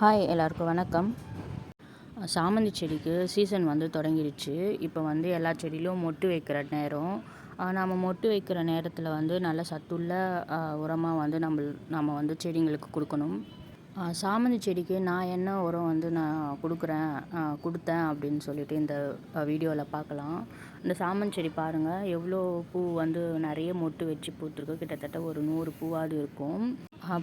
Hi எல்லாருக்கும் வணக்கம். சாமந்தி செடிக்கு சீசன் வந்து தொடங்கிடுச்சு. இப்போ வந்து எல்லா செடியிலும் மொட்டு வைக்கிற நேரம். நாம் மொட்டு வைக்கிற நேரத்தில் வந்து நல்ல சத்துள்ள உரமாக வந்து நம்ம நம்ம வந்து செடிங்களுக்கு கொடுக்கணும். சாமந்தி செடிக்கு நான் என்ன உரம் வந்து நான் கொடுக்குறேன் கொடுத்தேன் அப்படின்னு சொல்லிட்டு இந்த வீடியோவில் பார்க்கலாம். இந்த சாமந்தி செடி பாருங்கள் எவ்வளோ பூ வந்து நிறைய மொட்டு வச்சு பூத்துருக்கு. கிட்டத்தட்ட ஒரு நூறு பூவாவது இருக்கும்.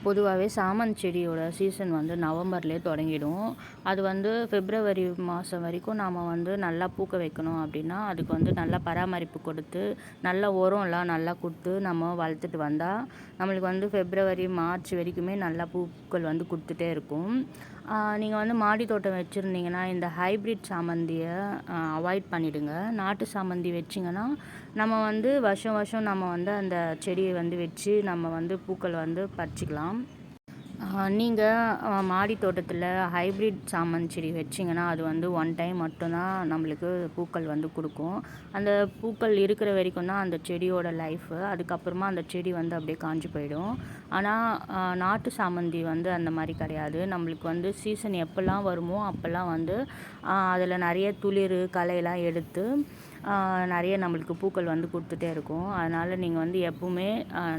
பொதுவாகவே சாமந்தி செடியோட சீசன் வந்து நவம்பர்லேயே தொடங்கிடும். அது வந்து பிப்ரவரி மாதம் வரைக்கும் நாம் வந்து நல்லா பூக்க வைக்கணும் அப்படின்னா அதுக்கு வந்து நல்லா பராமரிப்பு கொடுத்து நல்ல உரம்லாம் நல்லா கொடுத்து நம்ம வளர்த்துட்டு வந்தால் நம்மளுக்கு வந்து பிப்ரவரி மார்ச் வரைக்குமே நல்லா பூக்கள் வந்து கொடுத்துட்டே இருக்கும். நீங்கள் வந்து மாடி தோட்டம் வச்சுருந்தீங்கன்னா இந்த ஹைப்ரிட் சாமந்தியை அவாய்ட் பண்ணிவிடுங்க நாட்டு சாமந்தி வச்சிங்கன்னா நம்ம வந்து வருஷம் வருஷம் நம்ம வந்து அந்த செடியை வந்து வச்சு நம்ம வந்து பூக்கள் வந்து பறிச்சிக்கலாம். நீங்கள் மாடி தோட்டத்தில் ஹைப்ரிட் சாமந்தி செடி வச்சிங்கன்னா அது வந்து ஒன் டைம் மட்டும்தான் நம்மளுக்கு பூக்கள் வந்து கொடுக்கும். அந்த பூக்கள் இருக்கிற வரைக்கும் தான் அந்த செடியோட லைஃபு அதுக்கப்புறமா அந்த செடி வந்து அப்படியே காஞ்சி போயிடும். ஆனால் நாட்டு சாமந்தி வந்து அந்த மாதிரி கிடையாது. நம்மளுக்கு வந்து சீசன் எப்போல்லாம் வருமோ அப்போல்லாம் வந்து அதில் நிறைய துளிர் களையெல்லாம் எடுத்து நிறைய நம்மளுக்கு பூக்கள் வந்து கொடுத்துட்டே இருக்கும். அதனால் நீங்கள் வந்து எப்பவுமே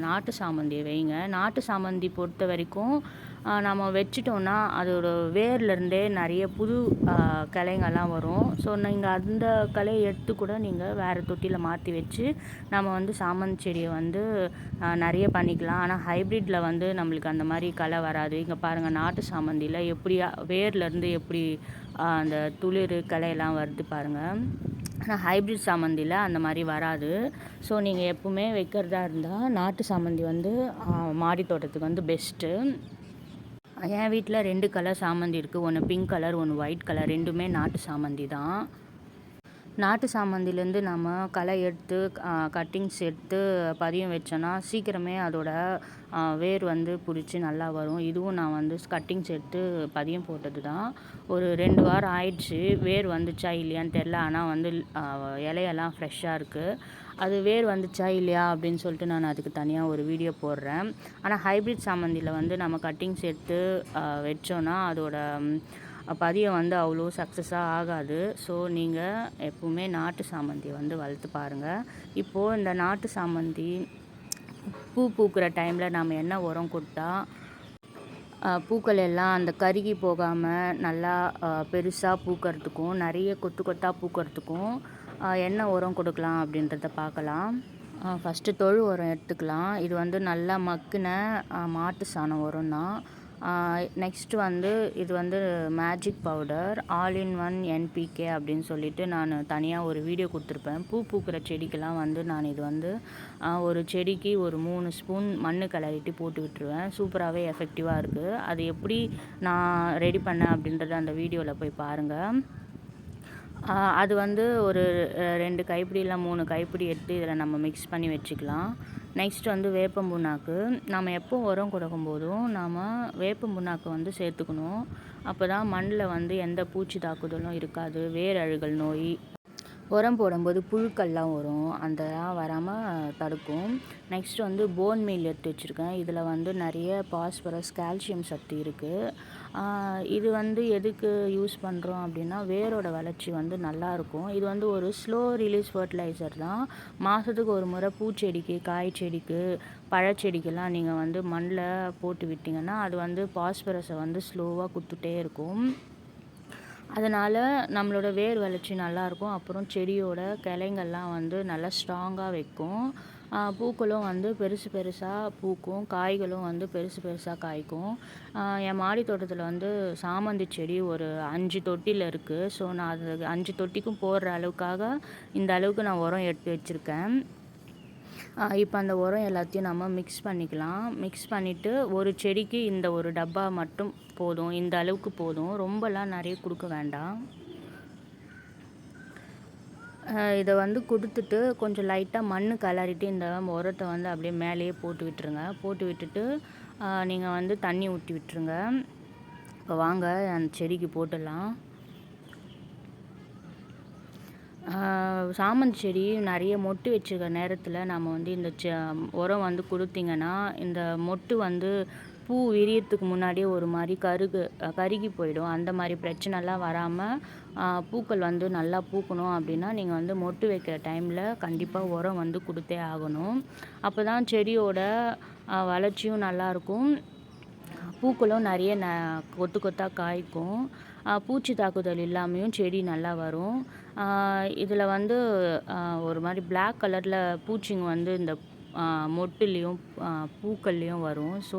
நாட்டு சாமந்தியை வைங்க. நாட்டு சாமந்தி பொறுத்த வரைக்கும் நம்ம வச்சிட்டோன்னா அதோட வேர்லேருந்தே நிறைய புது கலைங்கள்லாம் வரும். ஸோ நீங்கள் அந்த கலையை எடுத்து கூட நீங்கள் வேறு தொட்டியில் மாற்றி வச்சு நம்ம வந்து சாமந்தி செடியை வந்து நிறைய பண்ணிக்கலாம். ஆனால் ஹைப்ரிட்டில் வந்து நம்மளுக்கு அந்த மாதிரி களை வராது. இங்கே பாருங்கள் நாட்டு சாமந்தியில் எப்படி வேர்லேருந்து எப்படி அந்த துளிர் கிளையெல்லாம் வருது பாருங்கள் ஹைப்ரிட் சாமந்தியில் அந்த மாதிரி வராது. ஸோ நீங்கள் எப்பவுமே வைக்கிறதா இருந்தால் நாட்டு சாமந்தி வந்து மாடி தோட்டத்துக்கு வந்து பெஸ்ட்டு என் வீட்டில் ரெண்டு கலர் சாமந்தி இருக்குது ஒன்று பிங்க் கலர் ஒன்று ஒயிட் கலர் ரெண்டுமே நாட்டு சாமந்தி தான். நாட்டு சாமந்திலேருந்து நம்ம களை எடுத்து கட்டிங்ஸ் எடுத்து பதியம் வச்சோன்னா சீக்கிரமே அதோட வேர் வந்து பிடிச்சி நல்லா வரும். இதுவும் நான் வந்து கட்டிங்ஸ் எடுத்து பதியம் போட்டது தான் ஒரு ரெண்டு வாரம் ஆயிடுச்சு. வேர் வந்துச்சா இல்லையான்னு தெரில ஆனால் வந்து இலையெல்லாம் ஃப்ரெஷ்ஷாக இருக்குது அது வேர் வந்துச்சா இல்லையா அப்படின்னு சொல்லிட்டு நான் அதுக்கு தனியாக ஒரு வீடியோ போடுறேன். ஆனால் ஹைப்ரிட் சாமந்தியில் வந்து நம்ம கட்டிங்ஸ் எடுத்து வச்சோன்னா அதோட பதியம் வந்து அவ்வளோ சக்ஸஸாக ஆகாது. ஸோ நீங்கள் எப்போவுமே நாட்டு சாமந்தியை வந்து வளர்த்து பாருங்கள் இப்போது இந்த நாட்டு சாமந்தி பூ பூக்கிற டைமில் நாம் என்ன உரம் கொடுத்தா பூக்கள் எல்லாம் அந்த கருகி போகாமல் நல்லா பெருசாக பூக்கிறதுக்கும் நிறைய கொத்து கொத்தாக பூக்கிறதுக்கும் என்ன உரம் கொடுக்கலாம் அப்படின்றத பார்க்கலாம். ஃபஸ்ட்டு தொழு உரம் எடுத்துக்கலாம். இது வந்து நல்லா மக்கின மாட்டு சாணம் உரம் தான் நெக்ஸ்ட்டு வந்து இது வந்து magic powder all in one NPK அப்படின்னு சொல்லிட்டு நான் தனியாக ஒரு வீடியோ கொடுத்துருப்பேன். பூ பூக்கிற செடிக்கெலாம் வந்து நான் இது வந்து ஒரு செடிக்கு ஒரு மூணு ஸ்பூன் மண் கலரிட்டு போட்டு விட்டுருவேன். சூப்பராகவே எஃபெக்டிவாக இருக்குது அது எப்படி நான் ரெடி பண்ணேன் அப்படின்றத அந்த வீடியோவில் போய் பாருங்கள் அது வந்து ஒரு ரெண்டு கைப்பிடி இல்லை மூணு கைப்பிடி எடுத்து இதில் நம்ம மிக்ஸ் பண்ணி வச்சுக்கலாம். நெக்ஸ்ட் வந்து வேப்பம் புண்ணாக்கு. நம்ம எப்போ உரம் கொடுக்கும் போதும் நாம் வேப்பம் புண்ணாக்கு வந்து சேர்த்துக்கணும். அப்போ தான் மண்ணில் வந்து எந்த பூச்சி தாக்குதலும் இருக்காது. வேர் அழுகல் நோய் உரம் போடும்போது புழுக்கள்லாம் வரும். அதெல்லாம் வராமல் தடுக்கும். நெக்ஸ்ட் வந்து போன் மீல் எடுத்து வச்சுருக்கேன். இதில் வந்து நிறைய பாஸ்பரஸ் கால்சியம் சத்து இருக்குது இது வந்து எதுக்கு யூஸ் பண்ணுறோம் அப்படின்னா வேரோட வளர்ச்சி வந்து நல்லாயிருக்கும் இது வந்து ஒரு ஸ்லோ ரிலீஸ் ஃபர்டிலைசர் தான். மாதத்துக்கு ஒரு முறை பூச்செடிக்கு காய் செடிக்கு பழச்செடிக்கெல்லாம் நீங்கள் வந்து மண்ணில் போட்டு விட்டிங்கன்னா அது வந்து பாஸ்பரஸை வந்து ஸ்லோவாக கொடுத்துட்டே இருக்கும். அதனால் நம்மளோட வேர் வளர்ச்சி நல்லாயிருக்கும். அப்புறம் செடியோட கிளைங்கள்லாம் வந்து நல்லா ஸ்ட்ராங்காக வைக்கும். பூக்களும் வந்து பெருசு பெருசாக பூக்கும். காய்களும் வந்து பெருசு பெருசாக காய்க்கும். என் மாடி தோட்டத்தில் வந்து சாமந்தி செடி ஒரு அஞ்சு தொட்டியில் இருக்குது ஸோ நான் அது அஞ்சு தொட்டிக்கும் போடுற அளவுக்காக இந்த அளவுக்கு நான் உரம் எடுத்து வச்சுருக்கேன். இப்போ அந்த உரம் எல்லாத்தையும் நம்ம மிக்ஸ் பண்ணிக்கலாம். மிக்ஸ் பண்ணிவிட்டு ஒரு செடிக்கு இந்த ஒரு டப்பா மட்டும் போதும். இந்த அளவுக்கு போதும். ரொம்பலாம் நிறைய கொடுக்க வேண்டாம். இதை வந்து கொடுத்துட்டு கொஞ்சம் லைட்டாக மண் கலரிட்டு இந்த உரத்தை வந்து அப்படியே மேலேயே போட்டு விட்டுருங்க. போட்டு விட்டுட்டு நீங்கள் வந்து தண்ணி ஊற்றி விட்டுருங்க. இப்போ வாங்க அந்த செடிக்கு போட்டுடலாம். சாமந்தி செடி நிறைய மொட்டு வச்சுருக்க நேரத்தில் நம்ம வந்து இந்த செ உரம் வந்து கொடுத்தீங்கன்னா இந்த மொட்டு வந்து பூ விரியறதுக்கு முன்னாடியே ஒரு மாதிரி கருகு கருகி போயிடும். அந்த மாதிரி பிரச்சனைலாம் வராமல் பூக்கள் வந்து நல்லா பூக்கணும் அப்படின்னா நீங்கள் வந்து மொட்டு வைக்கிற டைமில் கண்டிப்பாக உரம் வந்து கொடுத்தே ஆகணும். அப்போ தான் செடியோட வளர்ச்சியும் நல்லாயிருக்கும் பூக்களும் நிறைய ந கொத்து கொத்தாக காய்க்கும். பூச்சி தாக்குதல் இல்லாமையும் செடி நல்லா வரும். இதில் வந்து ஒரு மாதிரி பிளாக் கலரில் பூச்சிங்க வந்து இந்த மொட்டுலேயும் பூக்கள்லேயும் வரும். ஸோ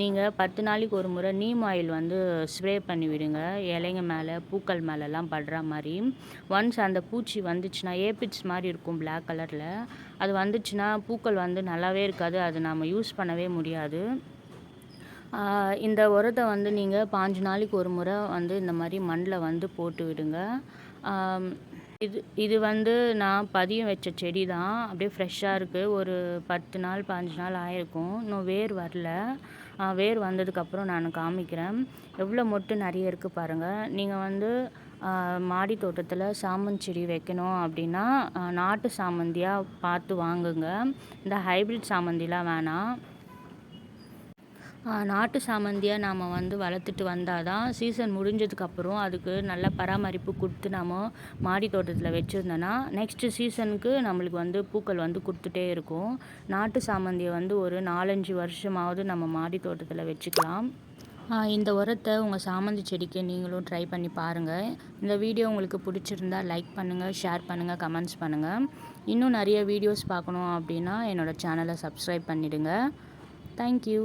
நீங்கள் பத்து நாளைக்கு ஒரு முறை நீம் ஆயில் வந்து ஸ்ப்ரே பண்ணி விடுங்க. இலைங்க மேலே பூக்கள் மேலெல்லாம் படுற மாதிரி. ஒன்ஸ் அந்த பூச்சி வந்துச்சுன்னா ஏபிட்ஸ் மாதிரி இருக்கும் பிளாக் கலரில் அது வந்துச்சுன்னா பூக்கள் வந்து நல்லாவே இருக்காது. அது நம்ம யூஸ் பண்ணவே முடியாது. இந்த உரத்தை வந்து நீங்கள் பாஞ்சு நாளைக்கு ஒரு முறை வந்து இந்த மாதிரி மண்ணில் வந்து போட்டு விடுங்க. இது இது வந்து நான் பதியம் வச்ச செடி தான் அப்படியே ஃப்ரெஷ்ஷாக இருக்குது ஒரு பத்து நாள் பாஞ்சு நாள் ஆயிருக்கும். இன்னும் வேர் வரல. வேர் வந்ததுக்கப்புறம் நான் காமிக்கிறேன். எவ்வளோ மொட்டு நிறைய இருக்குது பாருங்கள் நீங்கள் வந்து மாடி தோட்டத்தில் சாமந்தி செடி வைக்கணும் அப்படின்னா நாட்டு சாமந்தியாக பார்த்து வாங்குங்க. இந்த ஹைப்ரிட் சாமந்திலாம் வேணாம். நாட்டு சாமந்தியாக நாம் வந்து வளர்த்துட்டு வந்தால் தான் சீசன் முடிஞ்சதுக்கப்புறம் அதுக்கு நல்ல பராமரிப்பு கொடுத்து நாம் மாடி தோட்டத்தில் வச்சுருந்தோன்னா நெக்ஸ்ட்டு சீசனுக்கு நம்மளுக்கு வந்து பூக்கள் வந்து கொடுத்துட்டே இருக்கும். நாட்டு சாமந்தியை வந்து ஒரு நாலஞ்சு வருஷமாவது நம்ம மாடி தோட்டத்தில் வச்சுக்கலாம். இந்த உரத்தை உங்கள் சாமந்தி செடிக்கு நீங்களும் ட்ரை பண்ணி பாருங்கள் இந்த வீடியோ உங்களுக்கு பிடிச்சிருந்தா லைக் பண்ணுங்கள் ஷேர் பண்ணுங்கள் கமெண்ட்ஸ் பண்ணுங்கள் இன்னும் நிறைய வீடியோஸ் பார்க்கணும் அப்படின்னா என்னோடய சேனலை சப்ஸ்கிரைப் பண்ணிவிடுங்க தேங்க்யூ